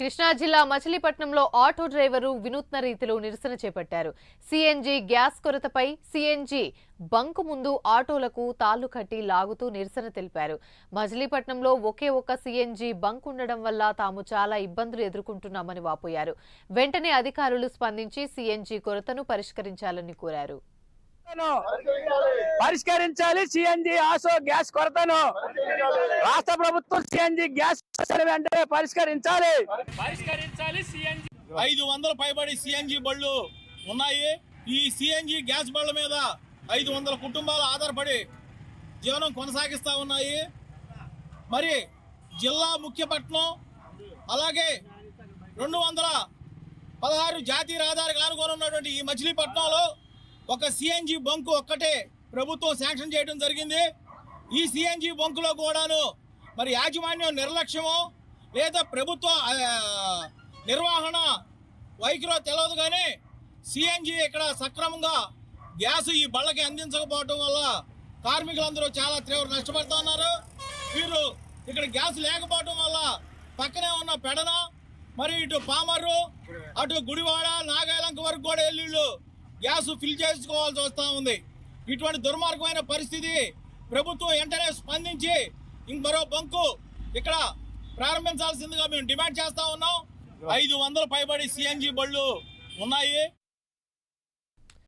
కృష్ణా జిల్లా మచిలీపట్నంలో auto driver వినూత్న రీతిలో నిరసన చేపట్టారు. సీఎన్జీ గ్యాస్ కొరతపై సీఎన్జీ బంకు ముందు ఆటోలకు తాళ్ళు కట్టి లాగుతూ నిరసన తెలిపారు. మచిలీపట్నంలో ఒకే ఒక్క సీఎన్జీ బంక్ ఉండడం వల్ల తాము చాలా ఇబ్బందులు ఎదుర్కొంటున్నామని వాపోయారు. వెంటనే అధికారులు స్పందించి సీఎన్జీ కొరతను పరిష్కరించాలని కోరారు. కొరతను పరిష్కరించాలి సిఎన్జి ఆసో గ్యాస్ కొరతను. రాష్ట్ర ప్రభుత్వం సిఎన్జి గ్యాస్ వెంటనే పరిష్కరించాలి. పరిష్కరించాలి సిఎన్జి. ఐదు వందల పైబడి సిఎన్జి బళ్ళు ఉన్నాయి. ఈ సిఎన్జి గ్యాస్ బళ్ళ మీద ఐదు వందల కుటుంబాలు ఆధారపడి జీవనం కొనసాగిస్తూ ఉన్నాయి. మరి జిల్లా ముఖ్యపట్నం అలాగే రెండు వందల పదహారు జాతీయ రహదారికి ఆనుకొని ఉన్నటువంటి ఈ మచిలీపట్నంలో ఒక సిఎన్జి బంకు ఒక్కటే ప్రభుత్వం శాంక్షన్ చేయడం జరిగింది. ఈ సిఎన్జి బంకులో కూడాను మరి యాజమాన్యం నిర్లక్ష్యమో లేదా ప్రభుత్వ నిర్వహణ వైఖరో తెలియదు కానీ సిఎన్జి ఇక్కడ సక్రమంగా గ్యాస్ ఈ బళ్ళకి అందించకపోవటం వల్ల కార్మికులందరూ చాలా తీవ్ర నష్టపడుతున్నారు వీరు ఇక్కడ గ్యాస్ లేకపోవటం వల్ల పక్కనే ఉన్న పెడన మరి ఇటు పామర్రు అటు గుడివాడ నాగాలంక వరకు కూడా వెళ్ళిళ్ళు. గ్యాస్ ఫిల్ చేసుకోవాల్సి వస్తూ ఉంది. ఇటువంటి దుర్మార్గమైన పరిస్థితి ప్రభుత్వం వెంటనే స్పందించి ఇంక మరో బంకు ఇక్కడ ప్రారంభించాల్సిందిగా మేము డిమాండ్ చేస్తా ఉన్నాం. ఐదు వందల పైబడి సిఎన్జి బళ్ళు ఉన్నాయి.